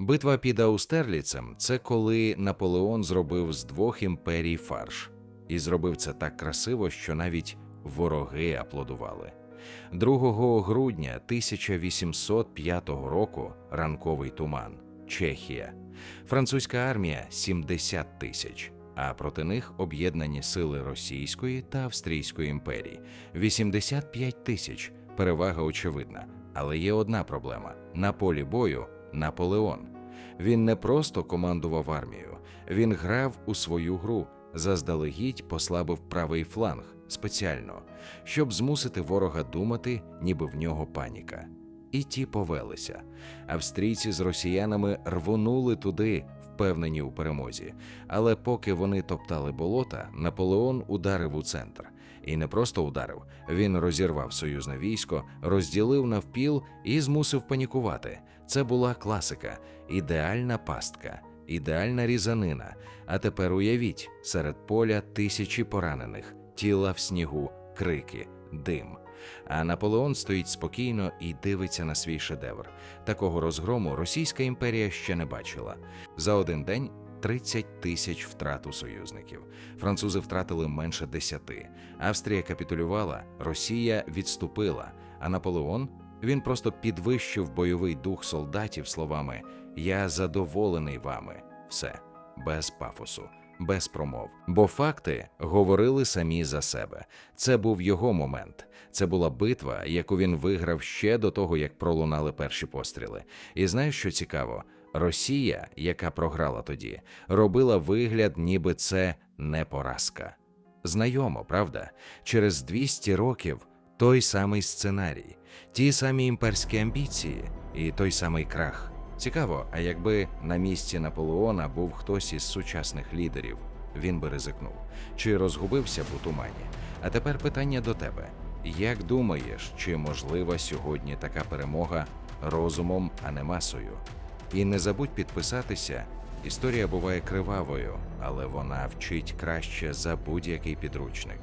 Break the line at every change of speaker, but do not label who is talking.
Битва під Аустерліцем це коли Наполеон зробив з двох імперій фарш, і зробив це так красиво, що навіть вороги аплодували. 2 грудня 1805 року ранковий туман, Чехія. Французька армія 70 тисяч, а проти них об'єднані сили Російської та Австрійської імперії 85 тисяч. Перевага очевидна. Але є одна проблема: на полі бою Наполеон. Він не просто командував армією, він грав у свою гру, заздалегідь послабив правий фланг спеціально, щоб змусити ворога думати, ніби в нього паніка. І ті повелися. Австрійці з росіянами рвонули туди, впевнені у перемозі. Але поки вони топтали болота, Наполеон ударив у центр. І не просто ударив, він розірвав союзне військо, розділив навпіл і змусив панікувати. Це була класика, ідеальна пастка, ідеальна різанина. А тепер уявіть, серед поля тисячі поранених, тіла в снігу, крики, дим. А Наполеон стоїть спокійно і дивиться на свій шедевр. Такого розгрому Російська імперія ще не бачила. За один день 30 тисяч втрат у союзників. Французи втратили менше десяти. Австрія капітулювала, Росія відступила. А Наполеон він просто підвищив бойовий дух солдатів словами Я задоволений вами. Все без пафосу. Без промов, бо факти говорили самі за себе. Це був його момент. Це була битва, яку він виграв ще до того, як пролунали перші постріли. І знаєш, що цікаво? Росія, яка програла тоді, робила вигляд, ніби це не поразка. Знайомо, правда? Через 200 років той самий сценарій, ті самі імперські амбіції і той самий крах. Цікаво, а якби на місці Наполеона був хтось із сучасних лідерів, він би ризикнув чи розгубився б у тумані. А тепер питання до тебе: як думаєш, чи можлива сьогодні така перемога розумом, а не масою? І не забудь підписатися. Історія буває кривавою, але вона вчить краще за будь-який підручник.